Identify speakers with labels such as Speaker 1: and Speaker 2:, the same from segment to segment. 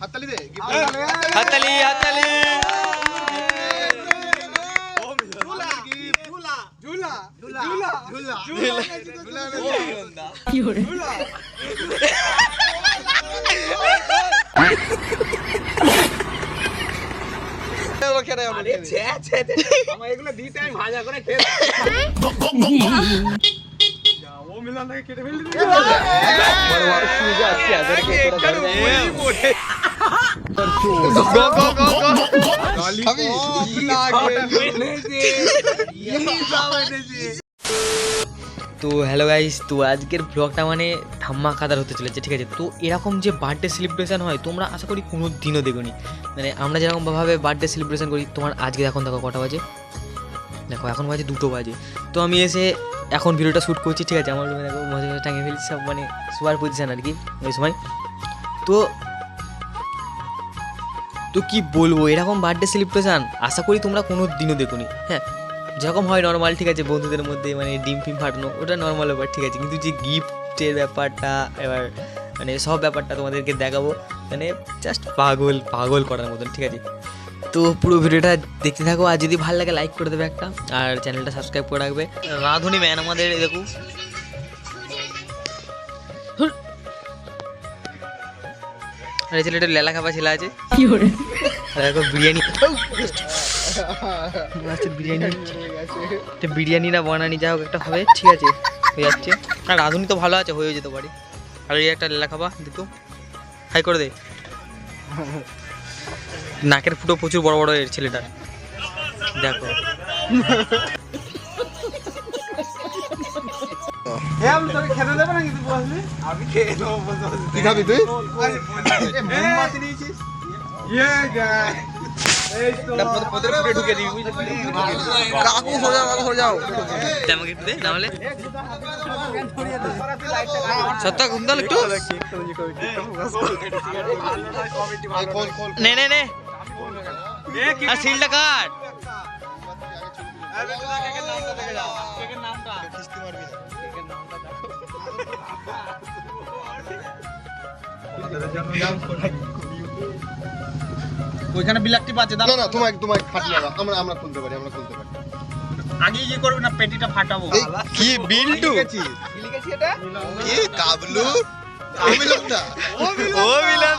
Speaker 1: হাততালি দে
Speaker 2: হাততালি হাততালি।
Speaker 1: খাবি
Speaker 2: তো হ্যালো গাইস তো আজকের ব্লগটা মানে ধাম্মা কাদার হতে চলেছে ঠিক আছে? তো এরকম যে বার্থডে সেলিব্রেশন হয় তোমরা আশা করি কোনো দিনও দেখোনি। মানে আমরা যেরকম ভাবে বার্থডে সেলিব্রেশন করি তোমার আজকে এখন দেখো কটা বাজে? দেখো, এখন বাজে দুটো বাজে। তো আমি এসে এখন ভিডিওটা শ্যুট করছি, ঠিক আছে? আমার রুমে দেখো, মজা টাঙিয়ে ফেলছি, সব মানে শোয়ার পজিশন আর কি, ওই সময়। তো তো কি বলব, এরকম বার্থডে সেলিব্রেশন আশা করি তোমরা কোনো দিনও দেখোনি। হ্যাঁ যেরকম হয় নর্মাল ঠিক আছে? বন্ধুদের মধ্যে মানে ডিম ফিম ফাটানো, ওটা নর্মাল ব্যাপার, ঠিক আছে? কিন্তু যে গিফটের ব্যাপারটা, এবার মানে সব ব্যাপারটা তোমাদেরকে দেখাবো মানে জাস্ট পাগল পাগল করার মতন, ঠিক আছে? তো পুরো ভিডিওটা দেখতে থাকো আর যদি ভালো লাগে লাইক করে দেবে একটা আর চ্যানেলটা সাবস্ক্রাইব করে রাখবে। রাঁধুনি ম্যান আমাদের দেখো। আর এই ছেলেটা লেলা খাবার ছেলে আছে। আর দেখো বিরিয়ানি। আচ্ছা বিরিয়ানি। একটা বিরিয়ানি না বানানি যা হোক একটা হবে ঠিক আছে হয়ে যাচ্ছে। আর রাঁধুনি তো ভালো আছে হয়ে যেতে পারে। আর এই একটা লেলা খাবা দেখো হাই করে দে। নাকের ফুটো প্রচুর বড় বড় এর ছেলেটার। দেখো।
Speaker 1: কি খাবি তুই? কাকু সোজা কাকু সোজাও
Speaker 2: আমাকে একটু দে নাহলে সত্য ঘুম একটু। নে নে নে। আর সিলটা কাট।
Speaker 3: ওইখানে বিলাকটি পাচ্ছে
Speaker 1: না না তোমায় তোমায় লাগা আমরা আমরা খুলতে পারি আমরা খুলতে পারি।
Speaker 3: আগে কি করবে না পেটিটা ফাটাবো।
Speaker 1: কি বিল্টু কি কাবলু? অমিলন দা
Speaker 2: ও মিলন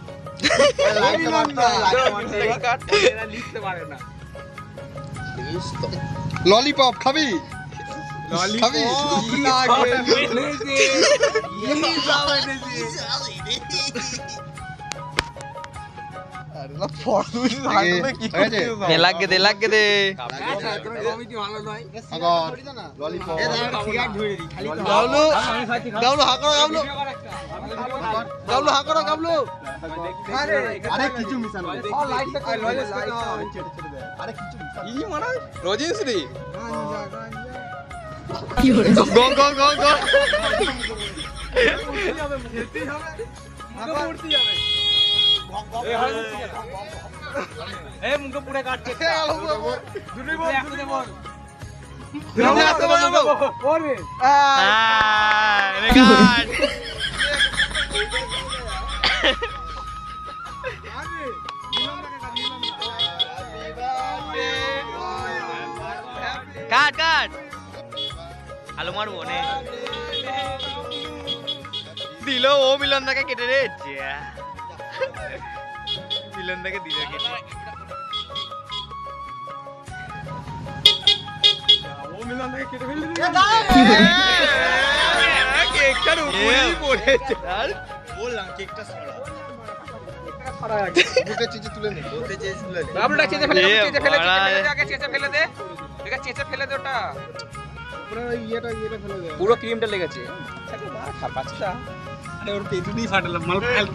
Speaker 1: ললিপপ খাবি? খাবি?
Speaker 2: দে লাগে? দে লাগে। দে।
Speaker 1: ললিপপ
Speaker 3: গাবলু
Speaker 1: গাবলু হাকড়ো গাবলু। গাবলু হাকড়ো গাবলু। আরে কিছু মিশানো আরে কিছু
Speaker 3: রজেন্সরি
Speaker 2: গো গো গো গো
Speaker 3: এ মুখে পুরো কাটছে। দুটোই বল একসাথে বল।
Speaker 2: আহ, কাট। কাট আলো মারবো নে দিল ও মিলন দাকে কেটে রে যা। মিলন দাকে দিল কেটে
Speaker 3: কেকটার উপরেই পড়েছে
Speaker 2: আর
Speaker 1: বললাম কেকটা সরা তুলে নে বুকে চিচি তুলে নে
Speaker 3: বাবলুটা চেঁচে ফেলে চেঁচে ফেলে দে আগে চেঁচে ফেলে দে ঠিক আছে চেঁচে ফেলে দে। ওটা পুরো ক্রিমটা লেগেছে। বাচ্চা
Speaker 1: আরে ওর পেছনেই ফাটালাম মাল ফাল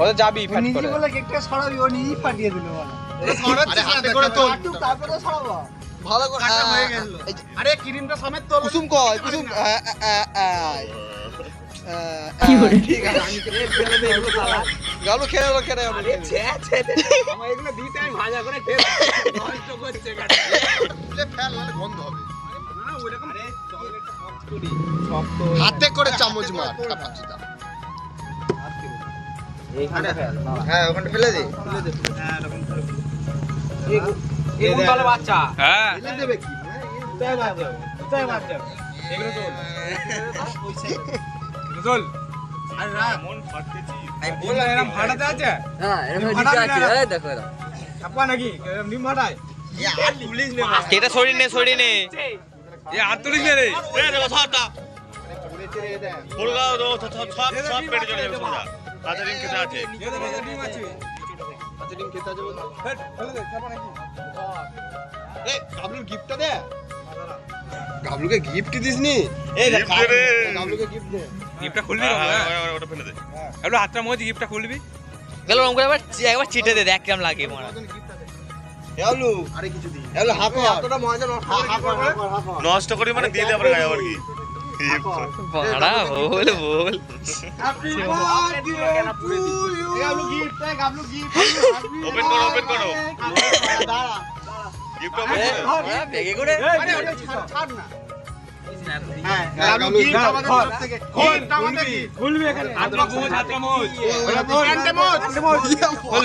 Speaker 3: ও তো যাবি ফ্যাট
Speaker 4: নিজে বলে কেকটা সরাবি ও নিজেই ফাটিয়ে দিল বলা।
Speaker 1: আরে হাতে করে তোল।
Speaker 4: তারপরে সরাবো।
Speaker 2: ভালো করে
Speaker 1: কাটা হয়ে গেল। আরে ক্রিমটা সমেত তোল।
Speaker 2: কুসুম কয় কুসুম
Speaker 4: কি করে?
Speaker 2: ঠিক আছে হলো খেলে হলো
Speaker 3: আমার এগুলো দিতে আমি ভাজা করে খেয়ে নষ্ট করছে
Speaker 1: ফেল নাহলে গন্ধ হবে।
Speaker 3: না
Speaker 1: হাতে করে চামচ মার কাপাচিটা হ্যাঁ ওখানে ফেলে দে।
Speaker 3: এগুলো তাহলে বাচ্চা। হ্যাঁ।
Speaker 1: ফেলে দেবে কি?
Speaker 3: এগুলো চল চল বল এরকম ফাটাতে আছে?
Speaker 4: হ্যাঁ এরকম
Speaker 3: আছে,
Speaker 4: দেখো
Speaker 3: নাকি? এরকম ডিম ফাটায়?
Speaker 2: এটা সরিয়ে নে সরিয়ে নে।
Speaker 3: এ হাত তুলিস না রে। এ তো কত ডিম আছে
Speaker 1: আচ্ছা ডিম খেতে আছে বলতো
Speaker 3: হেট, ফেলে দে, চাপা নাকি?
Speaker 1: এ গিফটটা দে। গাবলুকে গিফট দিসনি? এই গাবলুকে গিফট দে।
Speaker 3: গিফটটা খুলবি ওটা ফেলে দে। এগুলো হাতটা মোজ গিফটটা খুলবি।
Speaker 2: গেল রং করে একবার একবার চিটে দে দেখ কেমন লাগে মারা
Speaker 1: নষ্ট
Speaker 5: করি মানে দিয়ে দেবো গায়ে আবার কি
Speaker 2: মারা বল বল।
Speaker 5: ওপেন করো ওপেন করো। গিফট ওপেন করো।
Speaker 2: বেগে করে।
Speaker 1: আরে ওটা ছাড় ছাড় না।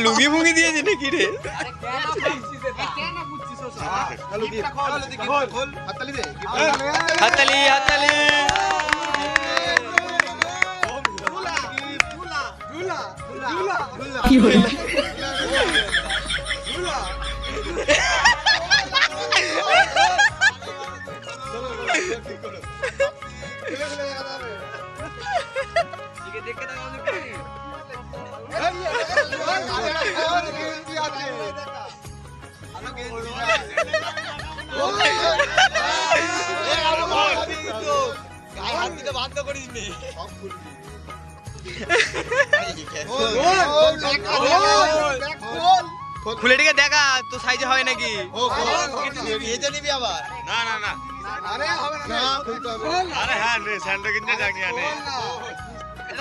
Speaker 2: লুঙ্গি মুঙ্গি দিয়েছে নাকি রে?
Speaker 1: খোল হাততালি। দে
Speaker 2: হাততালি হাততালি
Speaker 4: কি করে
Speaker 2: বাধ্য করিস নি খুলে টিকে দেখা তো সাইজে হয় নাকি? এটা নিবি আবার
Speaker 5: না না না। আরে হ্যাঁ নে স্যান্ডো কিনতে জানি আনে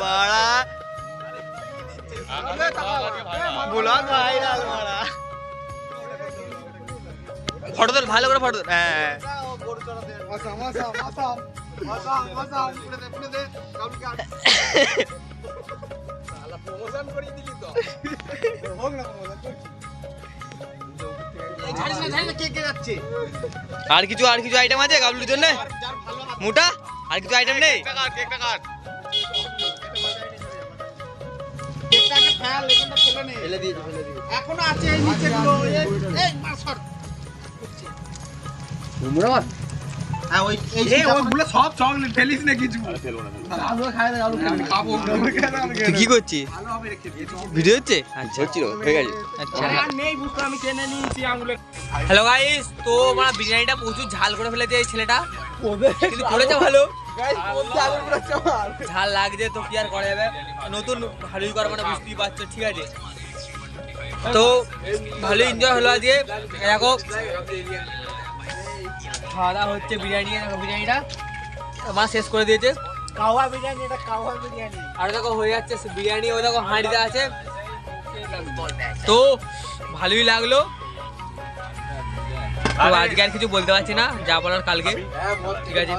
Speaker 1: বাড়া
Speaker 2: ভাইরাল ফটো তোল ভালো করে ফটো হ্যাঁ আর কিছু আর কিছু আইটেম আছে গাবলুর জন্য মোটা আর কিছু আইটেম নেই?
Speaker 5: কেকটা কাট
Speaker 1: ফেলে ফেলে
Speaker 4: এখনও আছে এই নিচে গুলো। এই মাসর
Speaker 1: হ্যাঁ ওই এই
Speaker 3: এই ওগুলো সব চকলেট ফেলিস না কিছু।
Speaker 4: আলু খাই দাও আলু
Speaker 3: খাব।
Speaker 2: তুই কি করছিস? ভিডিও হচ্ছে? আচ্ছা। হচ্ছিল আচ্ছা।
Speaker 3: নেই বুঝতে আমি কিনে নিয়েছি আঙুলে।
Speaker 2: হ্যালো গাইস তো মানে বিরিয়ানিটা প্রচুর ঝাল করে ফেলেছে এই ছেলেটা। কিন্তু করেছে ভালো। ঝাল লাগছে তো কি আর করা যাবে? নতুন ভালোই করা মানে বুঝতেই পারছ ঠিক আছে? তো ভালোই এনজয় হলো আজকে। দেখো খাওয়া দাওয়া হচ্ছে বিরিয়ানি বিরিয়ানিটা। মা শেষ করে দিয়েছে।
Speaker 4: কাওয়া বিরিয়ানি এটা কাওয়া বিরিয়ানি।
Speaker 2: আর দেখো হয়ে যাচ্ছে বিরিয়ানি ওই দেখো হাঁড়িতে আছে। তো ভালোই লাগল। আর আজকে আর কিছু বলতে পারছি না যা বলার কালকে।
Speaker 1: হ্যাঁ
Speaker 2: ঠিক আছে।